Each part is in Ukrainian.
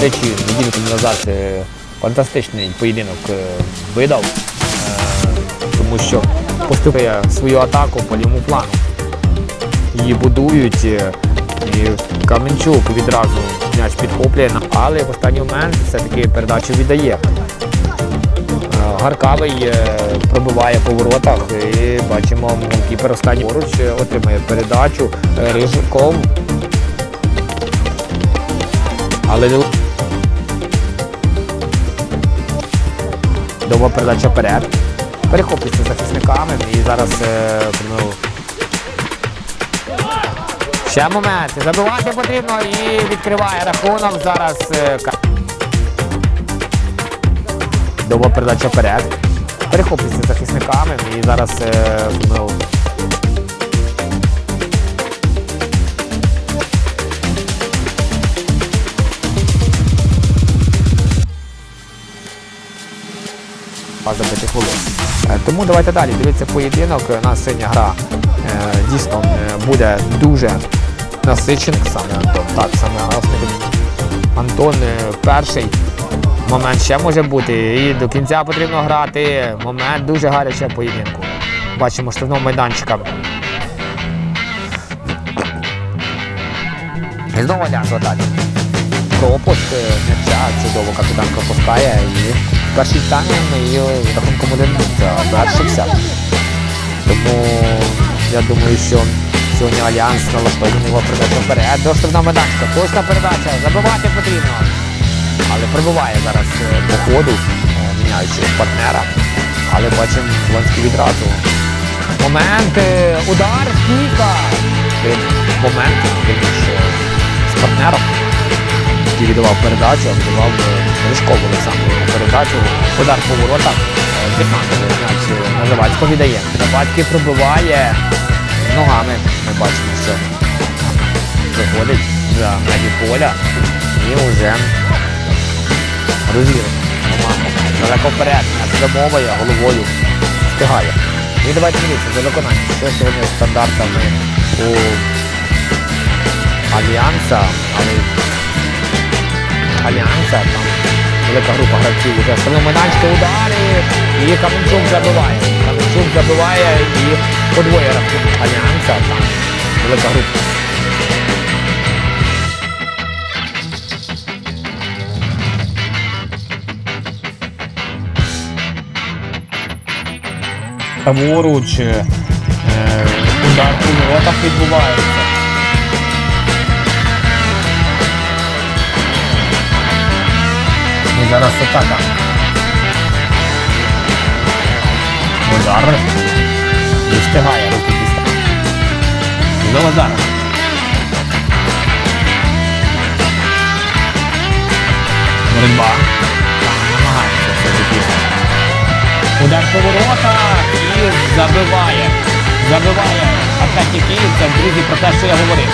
речі, неділю тому назад е, фантастичний поєдинок е, видав, е, тому що поступає свою атаку по лівому плану. Її будують, і Каменчук відразу м'яч підхоплює, але в останній момент все-таки передачу віддає. Гаркавий пробиває по воротах і бачимо, кіпер останній поруч отримає передачу. Рижиков. Але не- довга передача вперед. Перехоплюється захисниками і зараз е, ну, ще момент. Забивати потрібно і відкриває рахунок. Зараз е, довга передача вперед. Перехоплюється захисниками і зараз е, ну, забити хвилин. Е, Тому давайте далі дивитися поєдинок. У нас сьогодні гра е, дійсно е, буде дуже насичена. Саме Антон. Так, саме власне Антон е, перший. Момент ще може бути. І до кінця потрібно грати. Момент дуже гарячий поєдинку. Бачимо штрафного майданчика. І знову ляж далі. Пропуск е, м'яча чудово капітан пропускає і перший таймінг і рахунком один завершився. Тому я думаю, що сьогодні Альянс налаштований його передачу вперед. До штрафного майданчика. Точна передача. Забивати потрібно. Але прибуває зараз е, по ходу, е, міняючи партнера. Але бачимо Ланський відразу. Момент, е, удар, стійка. Момент, який віддавав передачу, віддавав Ришкову Олександру передачу. Удар по воротах. Дефандовий м'яч Назавацько віддає. Назавацький пробиває ногами. Ми бачимо, що виходить за межі поля і вже розірває. Далеко вперед, м'яч замовує, головою встигає. І давайте дивитися за виконання. Що сьогодні стандартами у Альянса, але Альянса, там велика група гравців вже майданчики удари і Каменчук забиває. Каменчук забиває і подвоє рахунок Альянса, там велика група. Праворуч е, удар у воротах відбувається. Зараз атака. Удар. І встигає руки дістати. Знову зараз. Боротьба. Намагається все-таки. Удар по і забиває. Забиває Атлетік Київ. Це, друзі, про те, що я говорив.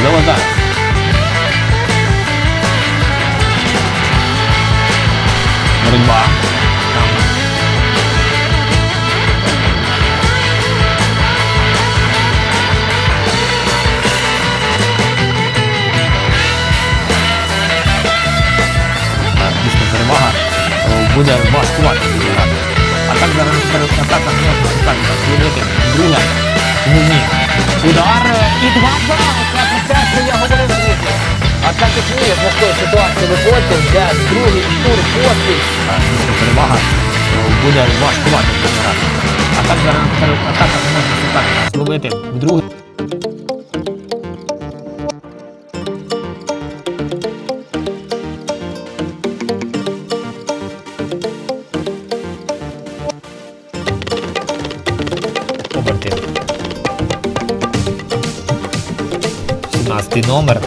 Знову зараз. Боротьба. Так, Дійсно перевага. Буде важкувати. А так зараз атака можна так зробити. Друга. Ну ні. Удар е, і два-два. Це про що я говорив, друзі. А так як ми з важкої ситуації виходимо, де другий тур поспіль. Дійсно перевага. Буде важкувати зіграти. А так зараз атака не можна так зловити. В другий. Оберти. 17 номер.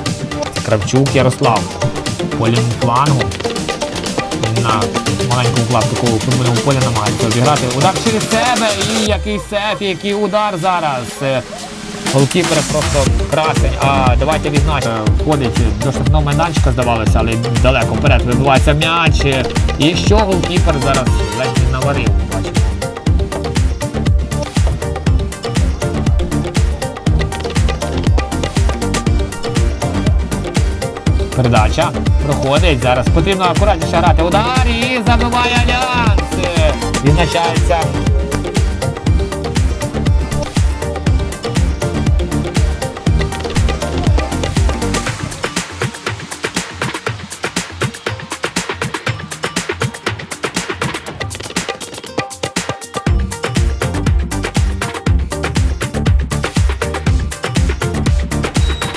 Кравчук Ярослав. По лівому флангу. На маленькому клаптику футбольному полі намагається обіграти. Удар через себе і який сеф, який удар зараз. Е, Голкіпер просто красень. А давайте відзначимо. Е, Входить до штрафного майданчика, здавалося, але далеко вперед вибивається м'яч. І що голкіпер зараз ледь наварив, бачимо. Передача. Проходить. Зараз потрібно акуратніше грати. Удар і забиває Альянс. Відзначається.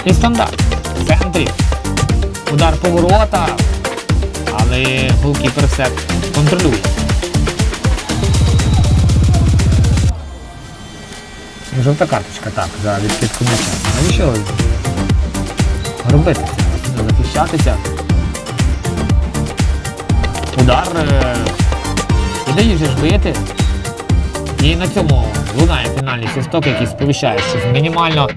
І стандарт. В центрі. Удар по ворота. Але голкіпер все контролює. Жовта карточка, так, за відкидку м'яча. Навіщо робити? Захищатися. Удар. е, І ж бити. І на цьому лунає фінальний свисток, який сповіщає, що мінімально